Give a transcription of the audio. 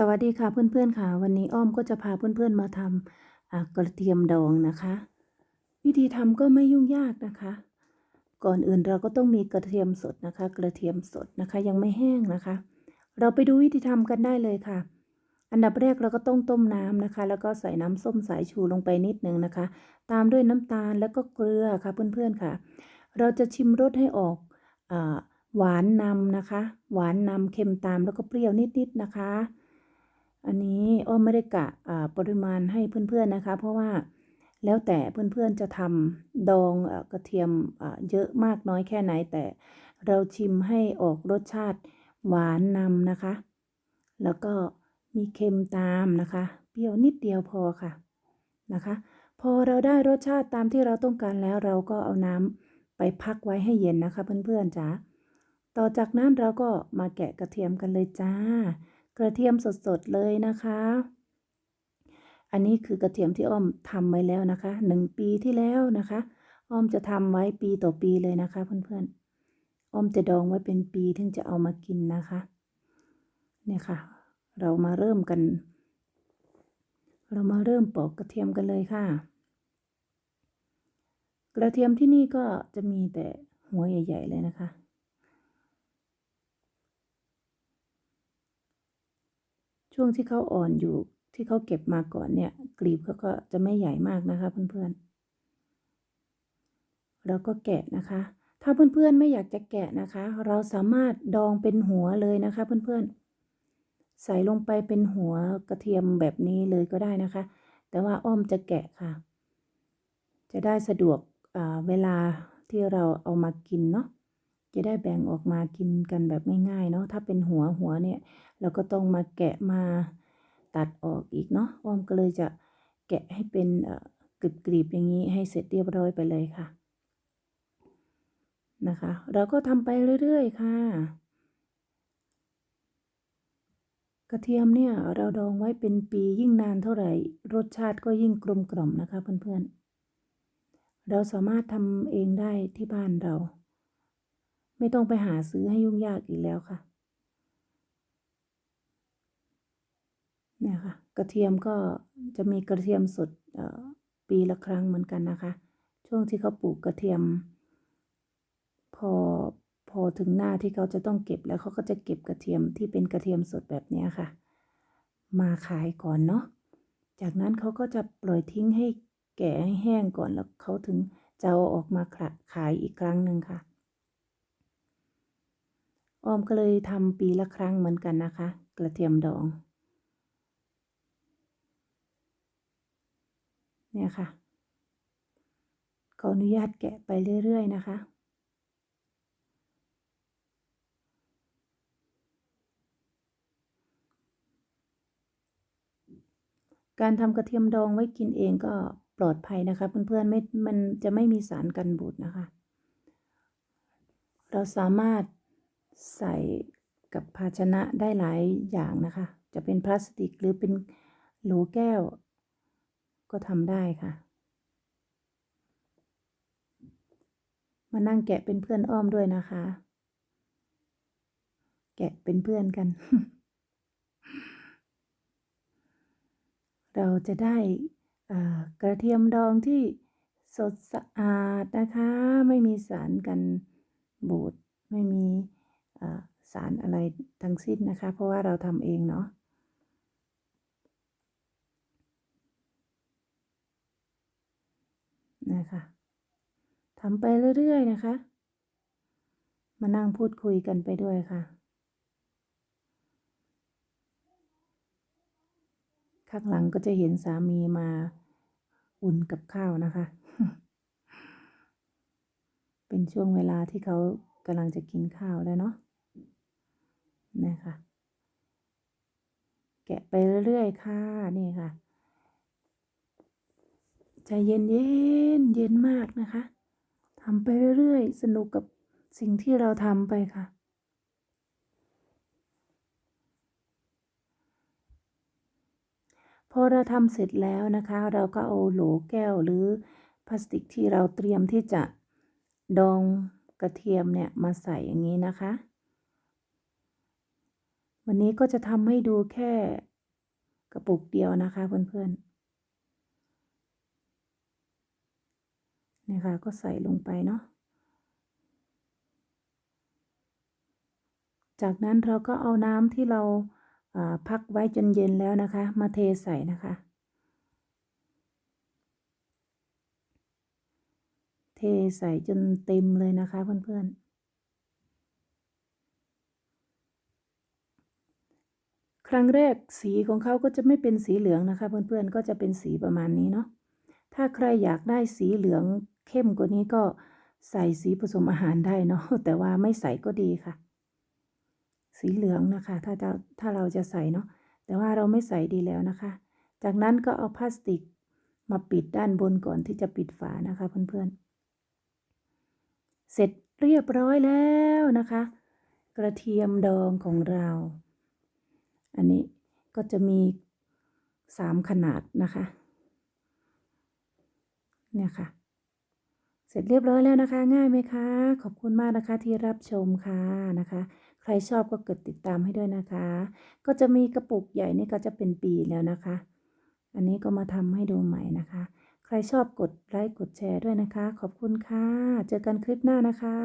สวัสดีค่ะเพื่อนๆค่ะ วันนี้อ้อมก็จะพาเพื่อนๆมาทำกระเทียมดองนะคะ วิธีทำก็ไม่ยุ่งยากนะคะ ก่อนอื่นเราก็ต้องมีกระเทียมสดนะคะ กระเทียมสดนะคะยังไม่แห้งนะคะ เราไปดูวิธีทำกันได้เลยค่ะ อันดับแรกเราก็ต้องต้มน้ำนะคะ แล้วก็ใส่น้ำส้มสายชูลงไปนิดนึงนะคะ ตามด้วยน้ำตาลแล้วก็เกลือค่ะเพื่อนๆค่ะ เราจะชิมรสให้ออกอหวานนำนะคะ หวานนำเค็มตามแล้วก็เปรี้ยวนิดๆนะคะ อันนี้อ้อมไม่ได้กะปริมาณให้เพื่อนๆนะคะ เพราะว่าแล้วแต่เพื่อนๆจะทำดองอกระเทียมเยอะมากน้อยแค่ไหน แต่เราชิมให้ออกรสชาติหวานนำนะคะ แล้วก็มีเค็มตามนะคะ เปรี้ยวนิดเดียวพอค่ะนะคะ พอเราได้รสชาติตามที่เราต้องการแล้วเราก็เอาน้ำไปพักไว้ให้เย็นนะคะเพื่อนๆจ๋าต่อจากนั้นเราก็มาแกะกระเทียมกันเลยจ้า กระเทียมสดๆเลยนะคะ อันนี้คือกระเทียมที่อ้อมทำไว้แล้วนะคะหนึ่งปีที่แล้วนะคะ อ้อมจะทำไว้ปีต่อปีเลยนะคะเพื่อนๆ อ้อมจะดองไว้เป็นปีถึงจะเอามากินนะคะ เนี่ยค่ะ เรามาเริ่มกัน เรามาเริ่มปอกกระเทียมกันเลยค่ะ กระเทียมที่นี่ก็จะมีแต่หัวใหญ่ ๆ เลยนะคะ ช่วงที่เขาอ่อนอยู่ที่เขาเก็บมาก่อนเนี่ย กลีบเขาก็จะไม่ใหญ่มากนะคะเพื่อนๆเราก็แกะนะคะ ถ้าเพื่อนๆไม่อยากจะแกะนะคะ เราสามารถดองเป็นหัวเลยนะคะ เพื่อนๆ ใส่ลงไปเป็นหัวกระเทียมแบบนี้เลยก็ได้นะคะ แต่ว่าอ้อมจะแกะค่ะ จะได้สะดวกเวลาที่เราเอามากินเนาะ จะได้แบ่งออกมากินกันแบบง่ายๆเนาะถ้าเป็นหัวหัวเนี่ยเราก็ต้องมาแกะมาตัดออกอีกเนาะอ้อมก็เลยจะแกะให้เป็นกรีบกรีบอย่างนี้ให้เสร็จเรียบร้อยไปเลยค่ะนะคะ เราก็ทำไปเรื่อยๆค่ะ กระเทียมเนี่ยเราดองไว้เป็นปียิ่งนานเท่าไหร่ รสชาติก็ยิ่งกลมกล่อมนะคะเพื่อนๆ เราสามารถทำเองได้ที่บ้านเรา ไม่ต้องไปหาซื้อให้ยุ่งยากอีกแล้วค่ะ เนี่ยค่ะ กระเทียมก็จะมีกระเทียมสดปีละครั้งเหมือนกันนะคะ ช่วงที่เขาปลูกกระเทียม พอพอถึงหน้าที่เขาจะต้องเก็บแล้วเขาก็จะเก็บกระเทียมที่เป็นกระเทียมสดแบบนี้ค่ะ มาขายก่อนเนาะจากนั้นเขาก็จะปล่อยทิ้งให้แก่ให้แห้งก่อนแล้วเขาถึงจะเอาออกมาขายอีกครั้งหนึ่งค่ะ ออมก็เลยทำปีละครั้งเหมือนกันนะคะ กระเทียมดอง เนี่ยค่ะขออนุญาตแกะไปเรื่อย ๆ นะคะ การทำกระเทียมดองไว้กินเองก็ปลอดภัยนะคะ เพื่อนๆไม่มันจะไม่มีสารกันบูดนะคะ เราสามารถ ใส่กับภาชนะได้หลายอย่างนะคะ จะเป็นพลาสติกหรือเป็นโหลแก้ว ก็ทำได้ค่ะ มานั่งแกะเป็นเพื่อนอ้อมด้วยนะคะ แกะเป็นเพื่อนกัน เราจะได้กระเทียมดองที่สดสะอาดนะคะ ไม่มีสารกันบูดไม่มี สารอะไรทั้งสิ้นนะคะ เพราะว่าเราทำเองเนาะนะคะทำไปเรื่อยๆนะคะ มานั่งพูดคุยกันไปด้วยค่ะ ข้างหลังก็จะเห็นสามีมาอุ่นกับข้าวนะคะ เป็นช่วงเวลาที่เขากำลังจะกินข้าวแล้วเนาะ นะคะ แกะไปเรื่อยๆค่ะนี่ค่ะใจเย็นเย็นเย็นมากนะคะทำไปเรื่อยๆ สนุกกับสิ่งที่เราทำไปค่ะพอเราทำเสร็จแล้วนะคะ เราก็เอาโหลแก้วหรือพลาสติกที่เราเตรียมที่จะดองกระเทียมเนี่ยมาใส่อย่างนี้นะคะ วันนี้ก็จะทำให้ดูแค่กระปุกเดียวนะคะเพื่อนๆนี่ค่ะก็ใส่ลงไปเนาะ จากนั้นเราก็เอาน้ำที่เราาพักไว้จนเย็นแล้วนะคะ มาเทใส่นะคะ เทใส่จนเต็มเลยนะคะเพื่อนๆ ครั้งแรกสีของเขาก็จะไม่เป็นสีเหลืองนะคะ เพื่อนๆก็จะเป็นสีประมาณนี้เนาะถ้าใครอยากได้สีเหลืองเข้มกว่านี้ก็ใส่สีผสมอาหารได้เนาะแต่ว่าไม่ใส่ก็ดีค่ะ สีเหลืองนะคะ ถ้าจะถ้าเราจะใส่เนาะแต่ว่าเราไม่ใส่ดีแล้วนะคะ จากนั้นก็เอาพลาสติกมาปิดด้านบนก่อนที่จะปิดฝานะคะเพื่อนๆ เสร็จเรียบร้อยแล้วนะคะ กระเทียมดองของเรา อันนี้ก็จะมีสามขนาดนะคะ เนี่ยค่ะ เสร็จเรียบร้อยแล้วนะคะ ง่ายไหมคะ ขอบคุณมากนะคะที่รับชมค่ะนะคะ ใครชอบก็กดติดตามให้ด้วยนะคะ ก็จะมีกระปุกใหญ่นี่ก็จะเป็นปีแล้วนะคะ อันนี้ก็มาทำให้ดูใหม่นะคะ ใครชอบกดไลค์กดแชร์ด้วยนะคะ ขอบคุณค่ะ เจอกันคลิปหน้านะคะ